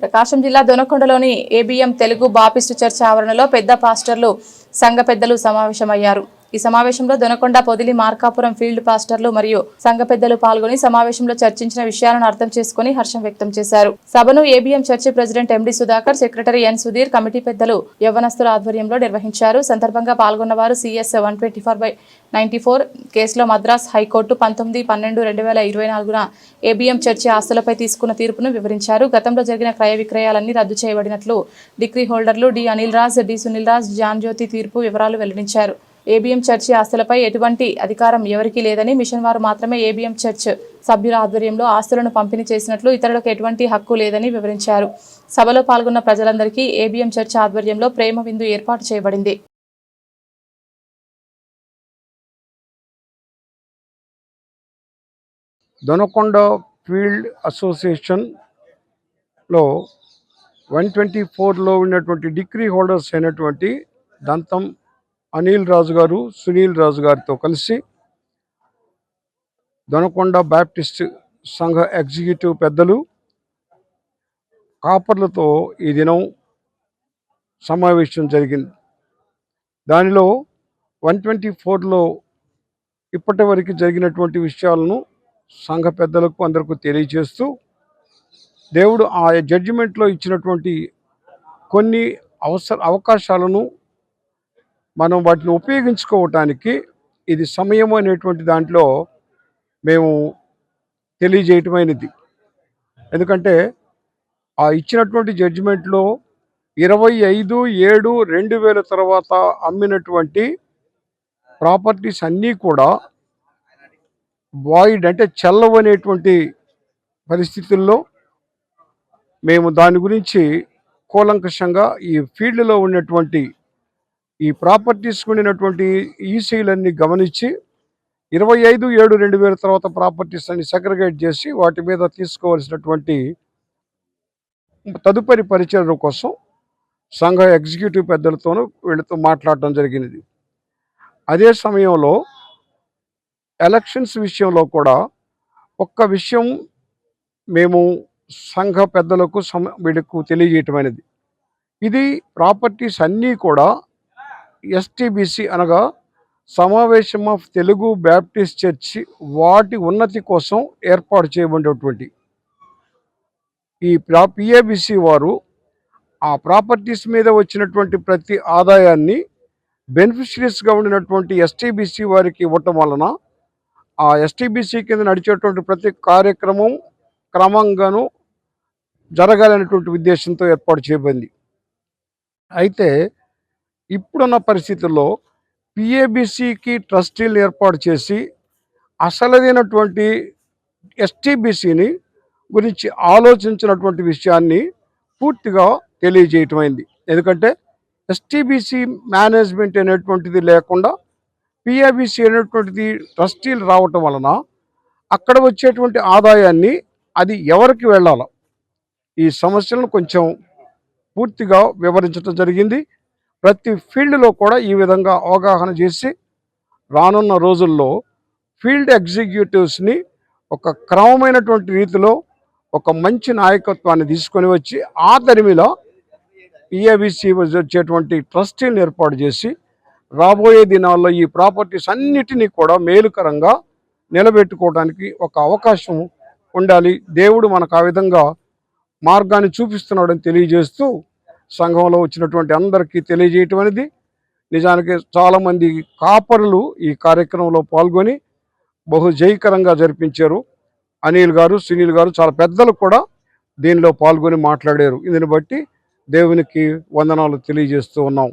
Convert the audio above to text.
ప్రకాశం జిల్లా దొనకొండలోని ABM Telugu Baptist church ఆవరణలో పెద్ద పాస్టర్లు సంఘ పెద్దలు సమావేశమయ్యారు. ఈ సమావేశంలో దొనకొండ పొదిలి మార్కాపురం ఫీల్డ్ పాస్టర్లు మరియు సంఘ పెద్దలు పాల్గొని సమావేశంలో చర్చించిన విషయాలను అర్థం చేసుకుని హర్షం వ్యక్తం చేశారు. సభను ABM church president MD Sudhakar secretary N Sudheer committee పెద్దలు యవ్వనస్తుల ఆధ్వర్యంలో నిర్వహించారు. సందర్భంగా పాల్గొన్న వారు CS one twenty four by ninety four కేసులో మద్రాస్ హైకోర్టు పంతొమ్మిది పన్నెండు రెండు వేల ఇరవై నాలుగున ఏబిఎం చర్చి ఆస్తులపై తీసుకున్న తీర్పును వివరించారు. గతంలో జరిగిన క్రయ విక్రయాలన్నీ రద్దు చేయబడినట్లు డిగ్రీ హోల్డర్లు D Anil Raj D Sunil Raj John Jyothi తీర్పు వివరాలు వెల్లడించారు. ఏబిఎం చర్చి ఆస్తులపై ఎటువంటి అధికారం ఎవరికీ లేదని మిషన్ వారు మాత్రమే ఏబిఎం చర్చ్ సభ్యుల ఆధ్వర్యంలో ఆస్తులను పంపిణీ చేసినట్లు ఇతరులకు ఎటువంటి హక్కు లేదని వివరించారు. సభలో పాల్గొన్న ప్రజలందరికీ ఏబిఎం చర్చ్ ఆధ్వర్యంలో ప్రేమ విందు ఏర్పాటు చేయబడింది. దొనకొండ ఫీల్డ్ అసోసియేషన్లో వన్ ట్వంటీ ఫోర్లో ఉన్నటువంటి డిగ్రీ హోల్డర్స్ అయినటువంటి దంతం అనిల్ రాజు గారు సునీల్ రాజు గారితో కలిసి దొనకొండ బ్యాప్టిస్ట్ సంఘ ఎగ్జిక్యూటివ్ పెద్దలు కాపర్లతో ఈ దినం సమావేశం జరిగింది. దానిలో వన్ ట్వంటీ ఫోర్లో ఇప్పటి వరకు జరిగినటువంటి విషయాలను సంఘ పెద్దలకు అందరికీ తెలియజేస్తూ దేవుడు ఆ జడ్జిమెంట్లో ఇచ్చినటువంటి కొన్ని అవసర అవకాశాలను మనం వాటిని ఉపయోగించుకోవటానికి ఇది సమయం అనేటువంటి దాంట్లో మేము తెలియజేయటమైనది. ఎందుకంటే ఆ ఇచ్చినటువంటి జడ్జిమెంట్లో ఇరవై ఐదు ఏడు రెండు వేల తర్వాత అమ్మినటువంటి ప్రాపర్టీస్ అన్నీ కూడా వాయిడ్ అంటే చల్లవనేటువంటి పరిస్థితుల్లో మేము దాని గురించి కూలంకషంగా ఈ ఫీల్డ్లో ఉన్నటువంటి ఈ ప్రాపర్టీస్ ఉండినటువంటి ఈసీలన్నీ గమనించి ఇరవై ఐదు ఏడు రెండు వేల తర్వాత ప్రాపర్టీస్ అన్ని సెగ్రిగేట్ చేసి వాటి మీద తీసుకోవాల్సినటువంటి తదుపరి పరిచయం కోసం సంఘ ఎగ్జిక్యూటివ్ పెద్దలతోనూ వీళ్ళతో మాట్లాడటం జరిగినది. అదే సమయంలో ఎలక్షన్స్ విషయంలో కూడా ఒక్క విషయం మేము సంఘ పెద్దలకు సమ వీళ్ళకు తెలియజేయటమైనది. ఇది ప్రాపర్టీస్ అన్నీ కూడా ఎస్టీబీసీ అనగా సమావేశం ఆఫ్ తెలుగు బ్యాప్టిస్ట్ చర్చి వాటి ఉన్నతి కోసం ఏర్పాటు చేయబడినటువంటి ఈ ప్రా పిఏబిసి వారు ఆ ప్రాపర్టీస్ మీద వచ్చినటువంటి ప్రతి ఆదాయాన్ని బెనిఫిషరీస్గా ఉండినటువంటి ఎస్టీబీసీ వారికి ఇవ్వటం వలన ఆ ఎస్టీబీసీ కింద నడిచేటువంటి ప్రతి కార్యక్రమం క్రమంగాను జరగాలనేటువంటి ఉద్దేశంతో ఏర్పాటు చేయబడింది. అయితే ఇప్పుడున్న పరిస్థితుల్లో పిఏబిసికి ట్రస్టీలు ఏర్పాటు చేసి అసలైనటువంటి ఎస్టీబీసీని గురించి ఆలోచించినటువంటి విషయాన్ని పూర్తిగా తెలియజేయటమైంది. ఎందుకంటే ఎస్టీబీసీ మేనేజ్మెంట్ అనేటువంటిది లేకుండా పిఏబిసి అనేటువంటిది ట్రస్టీలు రావటం వలన అక్కడ వచ్చేటువంటి ఆదాయాన్ని అది ఎవరికి వెళ్ళాల ఈ సమస్యలను కొంచెం పూర్తిగా వివరించడం జరిగింది. ప్రతి ఫీల్డ్లో కూడా ఈ విధంగా అవగాహన చేసి రానున్న రోజుల్లో ఫీల్డ్ ఎగ్జిక్యూటివ్స్ని ఒక క్రమమైనటువంటి రీతిలో ఒక మంచి నాయకత్వాన్ని తీసుకొని వచ్చి ఆ తరిమిలో పిఏబిసి వచ్చేటువంటి ట్రస్టీని ఏర్పాటు చేసి రాబోయే దినాల్లో ఈ ప్రాపర్టీస్ అన్నిటినీ కూడా మేలుకరంగా నిలబెట్టుకోవడానికి ఒక అవకాశం ఉండాలి. దేవుడు మనకు ఆ విధంగా మార్గాన్ని చూపిస్తున్నాడని తెలియజేస్తూ సంఘంలో వచ్చినటువంటి అందరికీ తెలియజేయటం అనేది నిజానికి చాలామంది కాపరులు ఈ కార్యక్రమంలో పాల్గొని బహు జయకరంగా జరిపించారు. అనిల్ గారు సునీల్ గారు చాలా పెద్దలు కూడా దీనిలో పాల్గొని మాట్లాడారు. దీన్ని బట్టి దేవునికి వందనాలు తెలియజేస్తూ ఉన్నాం.